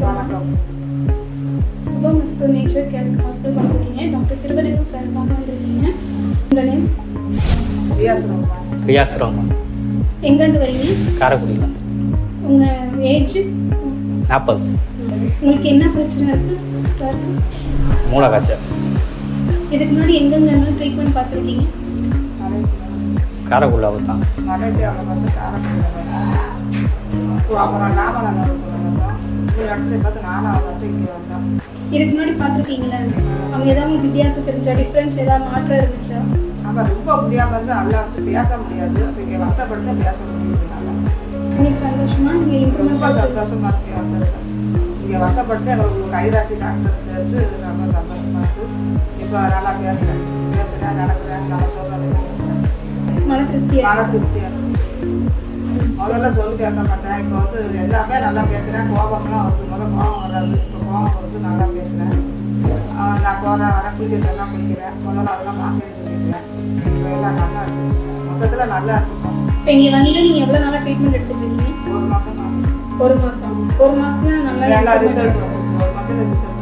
வணக்கம் சுபம் மஸ்து நேச்சர் கேர் ஹாஸ்பிட்டல் வந்திருக்கீங்க டாக்டர் திருவரங்கம் சார் பார்க்க வந்திருக்கீங்க உங்கள் நேம் வியாசனம்மா ரியாஸ் ரஹ்மான் எங்கேருந்து வரீங்க காரைக்குடியில் உங்கள் ஏஜ் நாற்பது. உங்களுக்கு என்ன பிரச்சனை இருக்குது சார் மூளை காய்ச்சல் இதுக்கு முன்னாடி எங்கெங்க ட்ரீட்மெண்ட் பார்த்துருக்கீங்க காரைக்குடியில் தான் மலேசியாவில் வந்து காரைக்குடியில் அப்புறம் நாமநல்லூருக்கு வந்தோம் இந்த இடத்துல பார்த்து நானும் வந்து இங்கே வந்தோம் இதுக்கு முன்னாடி பார்த்துருக்கீங்களா? அவங்க ஏதாவது வித்தியாசம் தெரிஞ்சா டிஃப்ரென்ஸ் ஏதாவது மாற்றம் இருந்துச்சா? நம்ம ரொம்ப முடியாமல் இருந்து நல்லா வச்சு பேச முடியாது. அப்போ இங்கே வருத்தப்படுத்த பேச முடியுது. உங்களுக்கு சந்தோஷமா? நீங்கள் ரொம்ப இம்ப்ரூவ்மெண்ட் சந்தோஷமா இருக்கு. இங்கே வருத்தப்படுத்த எங்களுக்கு கைராசி டாக்டர் தெரிஞ்சு ரொம்ப சந்தோஷமா இருக்கு. இப்போ நல்லா பேசுகிறேன் பேசுகிறேன் நடக்கிறேன். நல்லா சொல்கிறேன் மன திருப்தியா? மன திருப்தியாக முதல்ல சொல்லி கேட்க மாட்டேன். இப்போ வந்து எல்லாமே நல்லா பேசுகிறேன் கோபம்லாம் வருது முதல்ல கோபம் வராது. இப்போ கோபம் வருது நல்லா பேசுகிறேன் நான் போகிறேன் வரேன் குளிக்கிறது எல்லாம் குளிக்கிறேன் முதல்ல அதெல்லாம் மாற்றி சொல்லிக்கிறேன் இப்போ எல்லாம் நல்லா இருக்கு. மொத்தத்தில் நல்லா இருக்கும். இப்போ இங்கே வந்து நீங்கள் எவ்வளோ நாளாக ட்ரீட்மெண்ட் எடுத்துட்டு இருக்கீங்க? ஒரு மாதம் ஒரு மாதம் ஒரு மாதத்துல நல்லா ரிசல்ட் ஒரு மாதத்தில் ரிசல்ட்